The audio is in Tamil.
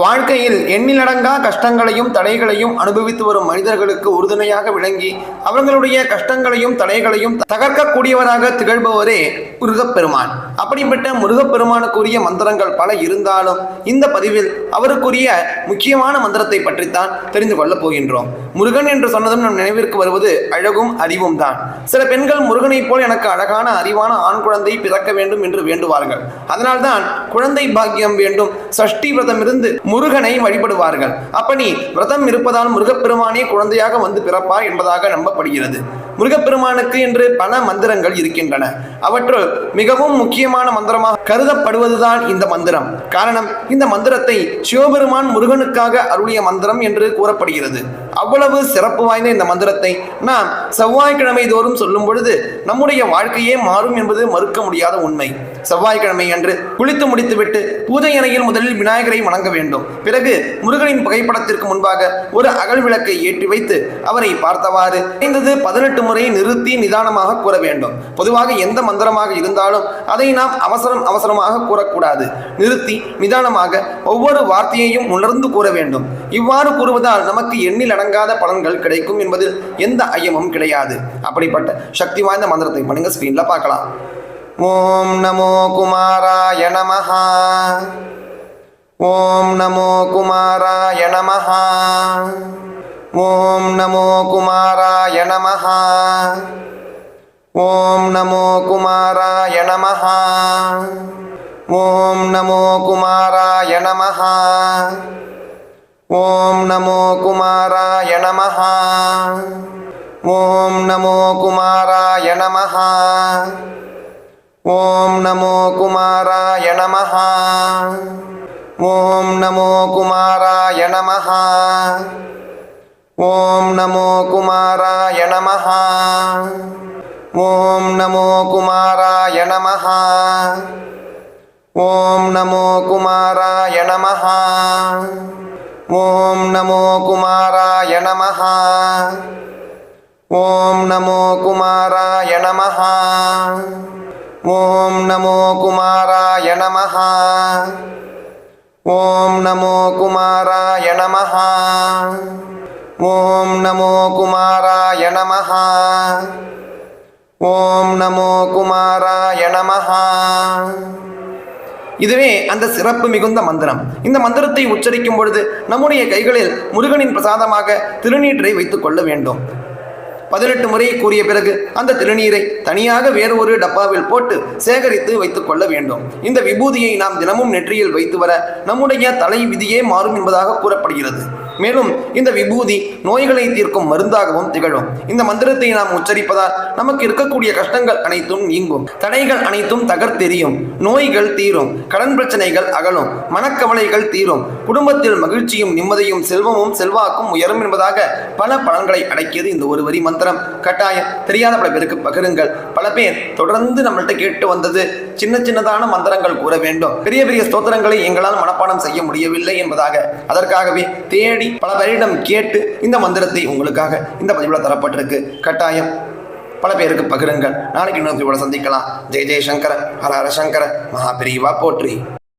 வாழ்க்கையில் எண்ணிலடங்கா கஷ்டங்களையும் தடைகளையும் அனுபவித்து வரும் மனிதர்களுக்கு உறுதுணையாக விளங்கி அவர்களுடைய கஷ்டங்களையும் தடைகளையும் தகர்க்கக்கூடியவராக திகழ்பவரே முருகப்பெருமான். அப்படிப்பட்ட முருகப்பெருமானுக்குரிய மந்திரங்கள் பல இருந்தாலும் இந்த பதிவில் அவருக்குரிய முக்கியமான மந்திரத்தை பற்றித்தான் தெரிந்து கொள்ளப் போகின்றோம். முருகன் என்று சொன்னதும் நம் நினைவிற்கு வருவது அழகும் அறிவும் தான். சில பெண்கள் முருகனைப் போல் எனக்கு அழகான அறிவான ஆண் குழந்தை பிறக்க வேண்டும் என்று வேண்டுவார்கள். அதனால்தான் குழந்தை பாக்கியம் வேண்டும். சஷ்டி விரதம் இருந்து முருகனை வழிபடுவார்கள். அப்ப நீ விரதம் இருப்பதால் முருகப்பெருமானே குழந்தையாக வந்து பிறப்பார் என்பதாக நம்பப்படுகிறது. முருகப்பெருமானுக்கு என்று பல மந்திரங்கள் இருக்கின்றன. அவற்றுள் மிகவும் முக்கியமான மந்திரமாக கருதப்படுவதுதான் இந்த மந்திரம். காரணம் இந்த மந்திரத்தை சிவபெருமான் முருகனுக்காக அருளிய மந்திரம் என்று கூறப்படுகிறது. அவ்வளவு சிறப்பு வாய்ந்த இந்த மந்திரத்தை நாம் செவ்வாய்க்கிழமை தோறும் சொல்லும் பொழுது நம்முடைய வாழ்க்கையே மாறும் என்பது மறுக்க முடியாத உண்மை. செவ்வாய்க்கிழமை அன்று குளித்து முடித்துவிட்டு பூஜை அறையில் முதலில் விநாயகரை வணங்க வேண்டும். பிறகு முருகனின் புகைப்படத்திற்கு முன்பாக ஒரு அகல் விளக்கை ஏற்றி வைத்து அவரை பார்த்தவாறு ஐந்தது பதினெட்டு முறை நிறுத்தி நிதானமாக கூற வேண்டும். பொதுவாக எந்த மந்திரமாக இருந்தாலும் அதை நாம் அவசரம் அவசரமாக கூறக்கூடாது. நிறுத்தி நிதானமாக ஒவ்வொரு வார்த்தையையும் உணர்ந்து கூற வேண்டும். இவ்வாறு கூறுவதால் நமக்கு எண்ணில் அடங்காத பலன்கள் கிடைக்கும் என்பதில் எந்த ஐயமும் கிடையாது. அப்படிப்பட்ட சக்தி வாய்ந்த மந்திரத்தை பண்ணுங்க ஸ்கிரீன்ல பார்க்கலாம். ஓம் நமோ குமாராய நமஹா. ஓம் நமோ குமாராய நமஹா. ఓం నమో కుమారాయ నమ. ఓం నమో కుమారాయ నమ. ఓం నమో కుమారాయ నమ. ఓం నమో కుమారాయ నమ. ఓం నమో కుమారాయ నమ. ఓం నమో కుమారాయ నమ. ఓం నమో కుమారాయ నమ. ఓం నమో కుమారాయ నమ. ఓం నమో కుమారాయ నమ. ఓం నమో కుమారాయ నమ. ఓం నమో కుమారాయ నమ. ఓం నమో కుమారాయ నమ. ఓం నమో కుమారాయ నమ. ఓం నమో కుమారాయ నమ. ஓம் நமோ குமாராய நமஹா. ஓம் நமோ குமாராய நமஹா. இதுவே அந்த சிறப்பு மிகுந்த மந்திரம். இந்த மந்திரத்தை உச்சரிக்கும் பொழுது நம்முடைய கைகளில் முருகனின் பிரசாதமாக திருநீற்றை வைத்துக் கொள்ள வேண்டும். பதினெட்டு முறை கூறிய பிறகு அந்த திருநீரை தனியாக வேறு ஒரு டப்பாவில் போட்டு சேகரித்து வைத்துக் கொள்ள வேண்டும். இந்த விபூதியை நாம் தினமும் நெற்றியில் வைத்து வர நம்முடைய தலை விதியே மாறும் என்பதாக கூறப்படுகிறது. மேலும் இந்த விபூதி நோய்களை தீர்க்கும் மருந்தாகவும் திகழும். இந்த மந்திரத்தை நாம் உச்சரிப்பதால் நமக்கு இருக்கக்கூடிய கஷ்டங்கள் அனைத்தும் நீங்கும். தடைகள் அனைத்தும் தகர்த்தெறியும். நோய்கள் தீரும். கடன் பிரச்சனைகள் அகலும். மனக்கவலைகள் தீரும். குடும்பத்தில் மகிழ்ச்சியும் நிம்மதியும் செல்வமும் செல்வாக்கும் உயரும் என்பதாக பல பலன்களை அடக்கியது இந்த ஒரு வரி மந்திரம். கட்டாயம் தெரியாத பல பேருக்கு பகிருங்கள். பல பேர் தொடர்ந்து நம்மள்ட்ட கேட்டு வந்தது சின்ன சின்னதான மந்திரங்கள் கூற வேண்டும். பெரிய பெரிய ஸ்தோத்திரங்களை எங்களால் மனப்பாடம் செய்ய முடியவில்லை என்பதாக. அதற்காகவே தேடி பல பேரிடம் கேட்டு இந்த மந்திரத்தை உங்களுக்காக இந்த பதிவில் தரப்பட்டிருக்கு. கட்டாயம் பல பேருக்கு பகிருங்கள். நாளைக்கு இன்னொரு சந்திக்கலாம். ஜெய் ஜெயசங்கர ஹர ஹர சங்கர மகாபிரிவா போற்றி.